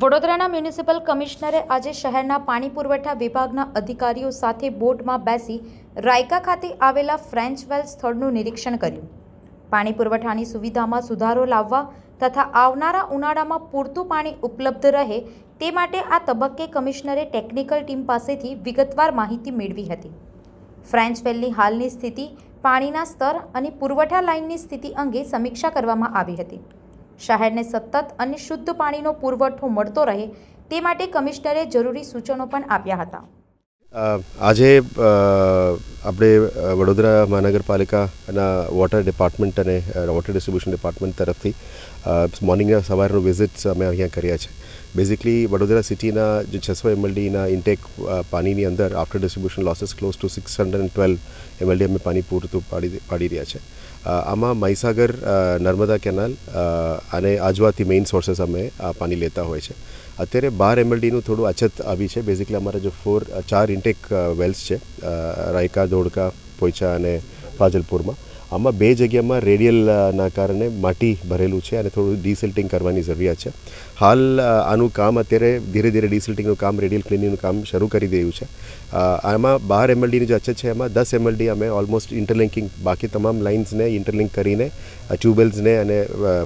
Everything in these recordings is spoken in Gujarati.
વડોદરાના મ્યુનિસિપલ કમિશનરે આજે શહેરના પાણી પુરવઠા વિભાગના અધિકારીઓ સાથે બોટમાં બેસી રાયકા ખાતે આવેલા ફ્રેન્ચ વેલ સ્થળનું નિરીક્ષણ કર્યું. પાણી પુરવઠાની સુવિધામાં સુધારો લાવવા તથા આવનારા ઉનાળામાં પૂરતું પાણી ઉપલબ્ધ રહે તે માટે આ તબક્કે કમિશનરે ટેકનિકલ ટીમ પાસેથી વિગતવાર માહિતી મેળવી હતી. ફ્રેન્ચ વેલની હાલની સ્થિતિ, પાણીના સ્તર અને પુરવઠા લાઇનની સ્થિતિ અંગે સમીક્ષા કરવામાં આવી હતી. શહેરને સતત અને શુદ્ધ પાણીનો પુરવઠો મળતો રહે તે માટે કમિશનરે જરૂરી સૂચનો પણ આપ્યા હતા. આજે આપણે વડોદરા મહાનગરપાલિકાના વોટર ડિપાર્ટમેન્ટ અને વોટર ડિસ્ટ્રીબ્યુશન ડિપાર્ટમેન્ટ તરફથી મોર્નિંગના સવારનું વિઝિટ્સ અમે અહીંયા કર્યા છે. બેઝિકલી વડોદરા સિટીના જે છસો એમએલડીના ઇન્ટેક પાણીની અંદર after distribution losses close to six hundred and twelve MLD અમે પાણી પૂરતું પાડી પાડી રહ્યા છે આમાં મહીસાગર નર્મદા કેનાલ અને આજવાથી મેઇન સોર્સેસ અમે આ પાણી લેતા હોય છે અત્યારે બાર એમએલડીનું થોડું અછત આવી છે બેઝિકલી અમારા જો ફોર ચાર ઇન્ટેક વેલ્સ છે રાયકા ધોળકા પોઈચા અને ફાજલપુરમાં આમાં બે જગ્યામાં રેડિયલના કારણે માટી ભરેલું છે અને થોડું ડિસિલ્ટિંગ કરવાની જરૂરિયાત છે. હાલ આનું કામ અત્યારે ધીરે ધીરે ડિસિલ્ટિંગનું કામ, રેડિયલ ક્લિનિંગનું કામ શરૂ કરી દેવું છે. આમાં બાર એમએલડીની જે અછત છે, એમાં દસ એમએલડી અમે ઓલમોસ્ટ ઇન્ટરલિંકિંગ બાકી તમામ લાઇન્સને ઇન્ટરલિંક કરીને ટ્યુબવેલ્સને અને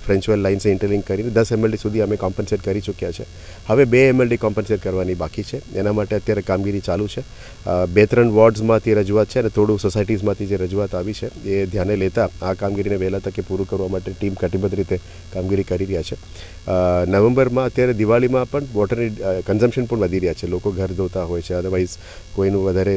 ફ્રેન્ચવેલ લાઇન્સને ઇન્ટરલિંક કરીને દસ એમએલડી સુધી અમે કોમ્પન્સેટ કરી ચૂક્યા છે. હવે બે એમએલડી કોમ્પન્સેટ કરવાની બાકી છે. એના માટે અત્યારે કામગીરી ચાલુ છે. બે ત્રણ વોર્ડ્સમાંથી રજૂઆત છે અને થોડું સોસાયટીઝમાંથી જે રજૂઆત આવી છે, એ ધ્યાને લેતા આ કામગીરીને વહેલા તકે પૂરું કરવા માટે ટીમ કટિબદ્ધ રીતે કામગીરી કરી રહ્યા છે. નવેમ્બરમાં અત્યારે દિવાળીમાં પણ વોટરની કન્ઝમ્પશન પણ વધી રહ્યા છે. લોકો ઘર ધોતા હોય છે. અદરવાઇઝ કોઈનું વધારે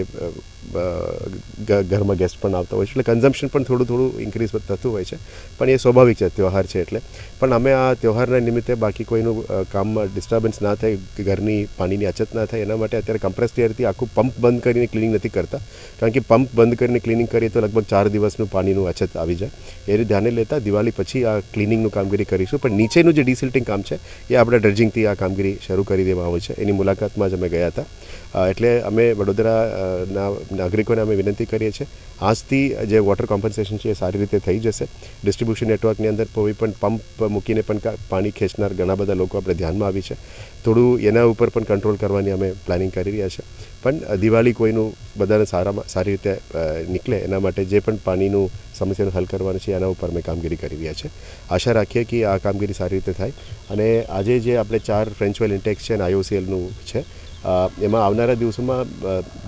ઘરમાં ગેસ્ટ પણ આવતા હોય છે. એટલે કન્ઝમ્પશન પણ થોડું થોડું ઇન્ક્રીઝ થતું હોય છે. પણ એ સ્વાભાવિક છે તહેવાર છે એટલે. પણ અમે આ તહેવારના નિમિત્તે બાકી કોઈનું કામમાં ડિસ્ટર્બન્સ ના થાય ઘરની પાણીની અછત ના થાય એના માટે અત્યારે કમ્પ્રેસ એરથી આખું પંપ બંધ કરીને ક્લિનિંગ નથી કરતા. કારણ કે પંપ બંધ કરીને ક્લિનિંગ કરીએ તો લગભગ ચાર દિવસનું પાણીનું અછત આવી જાય. એ રીતે ધ્યાને લેતા દિવાળી પછી આ ક્લિનિંગનું કામગીરી કરીશું. પણ નીચેનું જે ડિસિલ્ટિંગ કામ છે એ આપણે ડ્રેજિંગથી આ કામગીરી શરૂ કરી દેવામાં આવી છે. એની મુલાકાતમાં જ અમે ગયા હતા. એટલે અમે વડોદરા અ, ના નાગરિકોને અમે વિનંતી કરીએ છીએ. આજથી જે વોટર કોમ્પન્સેશન છે એ સારી રીતે થઈ જશે. ડિસ્ટ્રિબ્યુશન નેટવર્કની અંદર કોઈ પણ પંપ મૂકીને પણ પાણી ખેંચનાર ઘણા બધા લોકો આપણે ધ્યાનમાં આવી છે. થોડું એના ઉપર પણ કંટ્રોલ કરવાની અમે પ્લાનિંગ કરી રહ્યા છે પણ દિવાળી કોઈનું બધાને સારામાં સારી રીતે નીકળે એના માટે જે પણ પાણીનું સમસ્યાનું હલ કરવાનું છે એના ઉપર અમે કામગીરી કરી રહ્યા છે આશા રાખીએ કે આ કામગીરી સારી રીતે થાય. અને આજે જે આપણે ચાર ફ્રેન્ચવેલ ઇન્ટેક્સ છે અને આઈઓસીએલનું છે એમાં આવનારા દિવસોમાં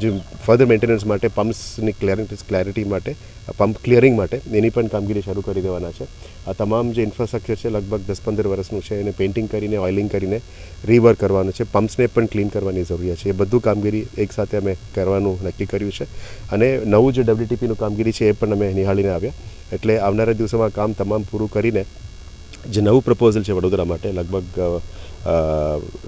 જે ફર્ધર મેન્ટેનન્સ માટે પમ્પ્સની ક્લિયરિંગ ક્લેરિટી માટે પંપ ક્લિયરિંગ માટે, એની પણ કામગીરી શરૂ કરી દેવાના છે. આ તમામ જે ઇન્ફ્રાસ્ટ્રક્ચર છે, લગભગ દસ પંદર વર્ષનું છે, એને પેઇન્ટિંગ કરીને ઓઇલિંગ કરીને રિવર્ક કરવાનું છે. પમ્પ્સને પણ ક્લીન કરવાની જરૂરિયાત છે. એ બધું કામગીરી એકસાથે અમે કરવાનું નક્કી કર્યું છે. અને નવું જે ડબલ્યુટીપીનું કામગીરી છે, એ પણ અમે નિહાળીને આવ્યા. એટલે આવનારા દિવસોમાં કામ તમામ પૂરું કરીને, જે નવું પ્રપોઝલ છે વડોદરા માટે, લગભગ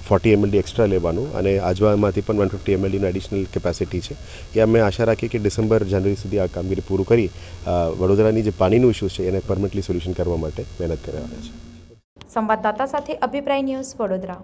ફોર્ટી એમએલડી એક્સ્ટ્રા લેવાનું અને આજવામાંથી પણ વન ફિફ્ટી એમએલડીનું એડિશનલ કેપેસિટી છે. એ અમે આશા રાખીએ કે ડિસેમ્બર, જાન્યુઆરી સુધી આ કામગીરી પૂરું કરી વડોદરાની જે પાણીનું ઇસ્યુ છે એને પરમનન્ટલી સોલ્યુશન કરવા માટે મહેનત કરવાના છે. સંવાદદાતા સાથે અભિપ્રાય ન્યૂઝ વડોદરા.